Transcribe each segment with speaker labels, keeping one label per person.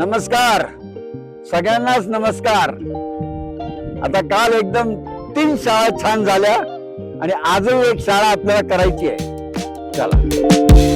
Speaker 1: नमस्कार. सगळ्यांनाच नमस्कार. आता काल एकदम तीन शाळा छान झाल्या आणि आजही एक शाळा आपल्याला करायची आहे. चला.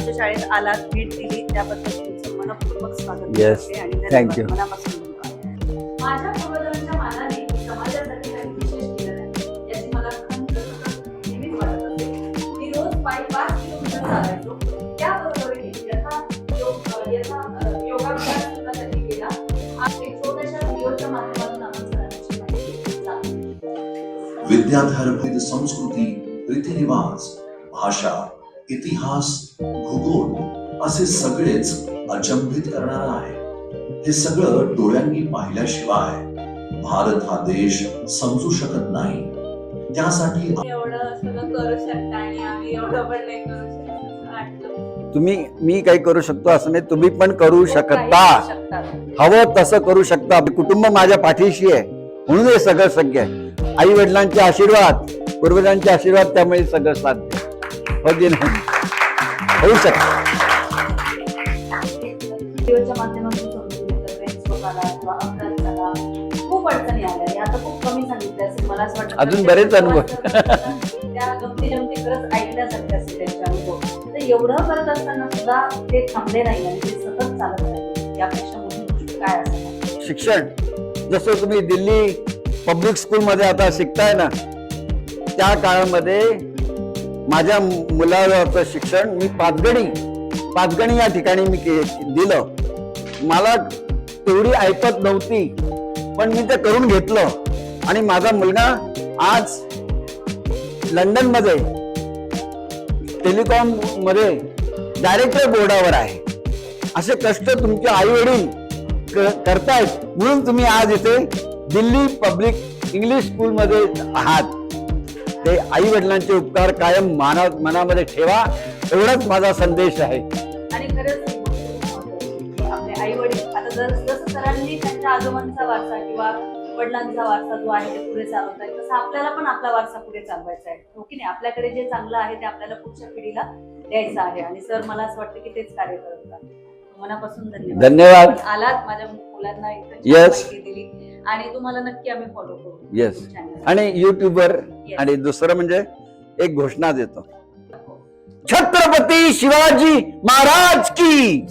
Speaker 2: आमच्या शाळेत आलात भेट दिली त्याबद्दल तुमचं मनपूर्वक स्वागत
Speaker 1: Yes.
Speaker 2: करते आणि
Speaker 1: Thank you.
Speaker 2: मनापासून धन्यवाद. माझ्या पूर्वजांच्या मानाने मी समाजासाठी काही विशेष केलं नाही याची मला खंत सतत नेहमीच वाटत असे मी रोज पायी पाच किलोमीटर चालायचो त्याबरोबरीने यथा योग यथा अ, योगाभ्यास सुद्धा त्यांनी केला आज एक छोट्याशा व्हिडिओच्या माध्यमातून आपण सरांची माहिती जाणून
Speaker 3: विद्याधारभूत संस्कृती रीतिरिवाज भाषा इतिहास भूगोल असे सगळेच अचंबित करणार आहे. हे सगळं डोळ्यांनी पाहिल्याशिवाय भारत हा देश समजू शकत नाही. त्यासाठी
Speaker 2: एवढं सगळं करू शकता आणि आम्ही एवढं पण नाही करू शकत असं वाटलं.
Speaker 1: तुम्ही मी काही करू शकतो असं नाही तुम्ही पण करू शकता. हवं तसं करू शकता. कुटुंब माझ्या पाठीशी आहे. म्हणून हे सगळं शक्य आहे. आई वडिलांचे आशीर्वाद पूर्वजांचे आशीर्वाद त्यामुळे सगळं साध्य होऊ शकतं अजून बरेच अनुभव.
Speaker 2: त्या गमती जमती खरंच ऐकण्यासारखे असतील त्यांचे अनुभव तर एवढं करत असताना सुद्धा ते थांबले नाही आणि ते सतत चालत राहिले यापेक्षा मोठी गोष्ट काय असेल
Speaker 1: शिक्षण जसं तुम्ही दिल्ली पब्लिक स्कूलमध्ये आता शिकताय ना त्या काळामध्ये माझ्या मुलाचं शिक्षण मी पाचगणी पाचगणी या ठिकाणी मी के- दिलं. मला तेवढी ऐकत नव्हती पण मी ते करून घेतलं. आणि माझा मुलगा आज लंडनमध्ये टेलिकॉममध्ये डायरेक्टर बोर्डावर आहे. असे कष्ट तुमचे आई वडील करतायत म्हणून तुम्ही आज इथे दिल्ली पब्लिक इंग्लिश स्कूलमध्ये आहात. ते आई वडिलांचे उपकार कायम माना मनामध्ये ठेवा. एवढाच माझा संदेश आहे.
Speaker 2: आणि खरंच आपले आई वडील आता जर जसं सरांनी त्यांच्या आजोबांचा वारसा किंवा वडिलांचा वारसा जो आहे ते पुढे चालवत आहे तसं आपल्याला पण आपला वारसा पुढे चालवायचा आहे. हो की नाही? आपल्याकडे जे चांगलं आहे ते आपल्याला पुढच्या पिढीला द्यायचं आहे. आणि सर मला असं वाटतं की तेच कार्य करत. मनापासून धन्यवाद.
Speaker 1: धन्यवाद.
Speaker 2: आलात माझ्या मुलांना दिली. आणि तुम्हाला नक्की आम्ही फॉलो करू. Channel.
Speaker 1: आणि युट्यूबवर. आणि दुसरं म्हणजे एक घोषणा देतो छत्रपती शिवाजी महाराज की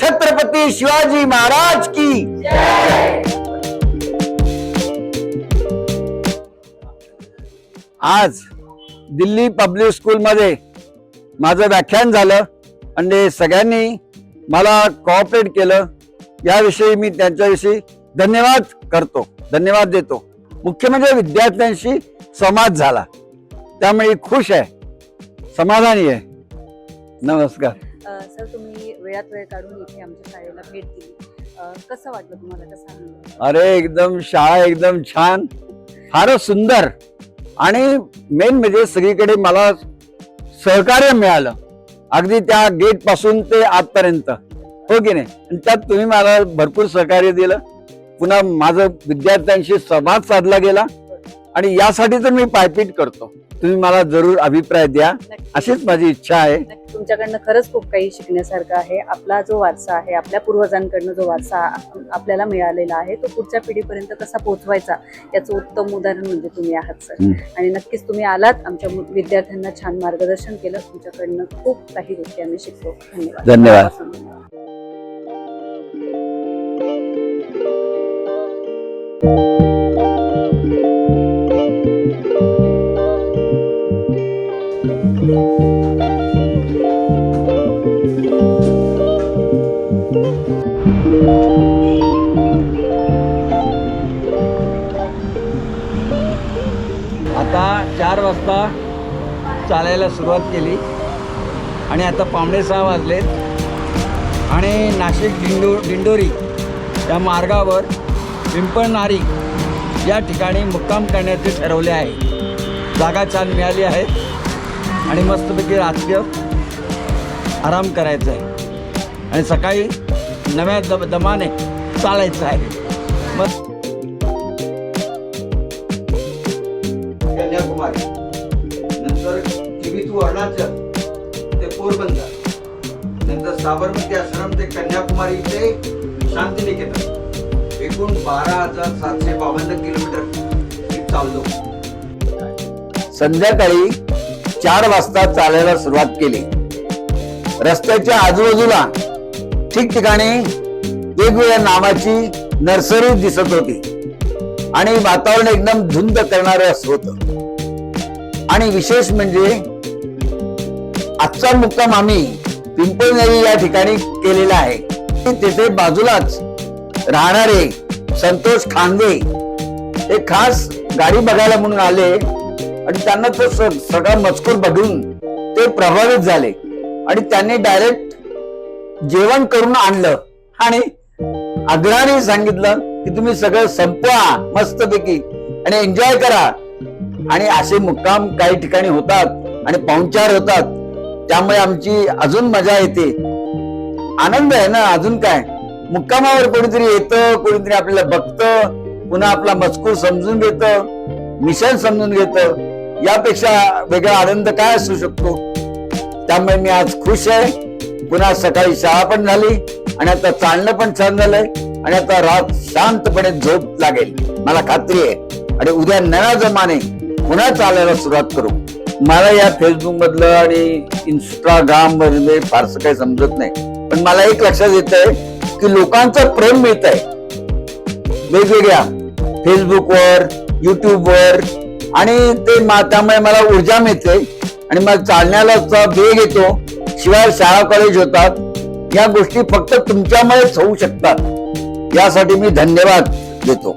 Speaker 1: छत्रपती शिवाजी महाराज की आज दिल्ली पब्लिक स्कूलमध्ये माझं व्याख्यान झालं आणि सगळ्यांनी मला कॉपरेट केलं याविषयी मी त्यांच्याविषयी धन्यवाद करतो. धन्यवाद देतो. मुख्य म्हणजे विद्यार्थ्यांशी संवाद झाला. त्यामुळे खुश आहे. समाधानी आहे. नमस्कार.
Speaker 2: सर तुम्ही वेळात वेळ काढून इथे आमच्या शाळेला भेट दिली. कसं वाटलं तुम्हाला कसं
Speaker 1: अरे एकदम शाळा एकदम छान. फारच सुंदर. आणि मेन म्हणजे सगळीकडे मला सहकार्य मिळालं. अगदी त्या गेटपासून ते आतपर्यंत. हो की नाही? आणि त्यात तुम्ही मला भरपूर सहकार्य दिलं. पुन्हा माझं विद्यार्थ्यांशी संवाद साधला गेला आणि यासाठी तर मी पायपीट करतो. तुम्ही मला जरूर अभिप्राय द्या. अशीच माझी इच्छा आहे.
Speaker 2: तुमच्याकडनं खरंच खूप काही शिकण्यासारखं आहे. आपला जो वारसा आहे आपल्या पूर्वजांकडनं जो वारसा आप- आपल्याला मिळालेला आहे तो पुढच्या पिढीपर्यंत कसा पोहोचवायचा याचं उत्तम उदाहरण म्हणजे तुम्ही आहात सर. आणि नक्कीच तुम्ही आलात आमच्या विद्यार्थ्यांना छान मार्गदर्शन केलं. तुमच्याकडनं खूप काही गोष्टी आम्ही शिकतो धन्यवाद.
Speaker 1: धन्यवाद.
Speaker 2: आता
Speaker 1: चार वाजता चालायला सुरुवात केली. आणि आता पावणे सहा वाजलेत. आणि नाशिक डिंडो डिंडोरी या मार्गावर पिंपळनारी या ठिकाणी मुक्काम करण्याचे ठरवले आहे. जागा छान मिळाली आहे. आणि मस्तपैकी रात्र आराम करायचा आहे. आणि सकाळी नव्या दम दमाने चालायचं आहे. मग कन्याकुमारी. नंतर अरुणाचल. ते पोरबंदर. नंतर साबरमती आश्रम ते कन्याकुमारी ते शांतिनिकेतन. एकूण बारा हजार सातशे बावन्न किलोमीटर. चाललो. संध्याकाळी चार वाजता चालायला सुरुवात केली. रस्त्याच्या आजूबाजूला ठिकठिकाणी वेगवेगळ्या नावाची नर्सरी दिसत होती. आणि वातावरण एकदम धुंद करणारं होत. आणि विशेष म्हणजे आजचा मुक्काम आम्ही पिंपळनेरी या ठिकाणी केलेला आहे. तिथे बाजूलाच राहणारे संतोष खांदे हे खास गाडी बघायला म्हणून आले. आणि त्यांना तो सगळा मजकूर बघून ते प्रभावित झाले. आणि त्यांनी डायरेक्ट जेवण करून आणलं. आणि आग्रहाने सांगितलं की तुम्ही सगळं संपवा मस्तपैकी आणि एन्जॉय करा. आणि असे मुक्काम काही ठिकाणी होतात आणि पाहुणचार होतात. त्यामुळे आमची अजून मजा येते. आनंद आहे ना अजून काय? मुक्कामावर कोणीतरी येतं कोणीतरी आपल्याला बघतं पुन्हा आपला मजकूर समजून घेतं मिशन समजून घेतं. यापेक्षा वेगळा आनंद काय असू शकतो? त्यामुळे मी आज खुश आहे. पुन्हा सकाळी शाळा पण झाली आणि आता चालणं पण छान झालंय आणि आता रात शांतपणे झोप लागेल. मला खात्री आहे. आणि उद्या नव्या जमाने पुन्हा चालायला सुरुवात करू. मला या फेसबुक मधलं आणि इंस्टाग्राम मधले फारसं काही समजत नाही. पण मला एक लक्षात येत आहे की लोकांचं प्रेम मिळत आहे वेगवेगळ्या फेसबुकवर युट्यूबवर आणि ते त्यामुळे मला ऊर्जा मिळते आणि मला चालण्याला वेग येतो. शिवाय शाळा कॉलेज होतात. या गोष्टी फक्त तुमच्यामुळेच होऊ शकतात. यासाठी मी धन्यवाद देतो.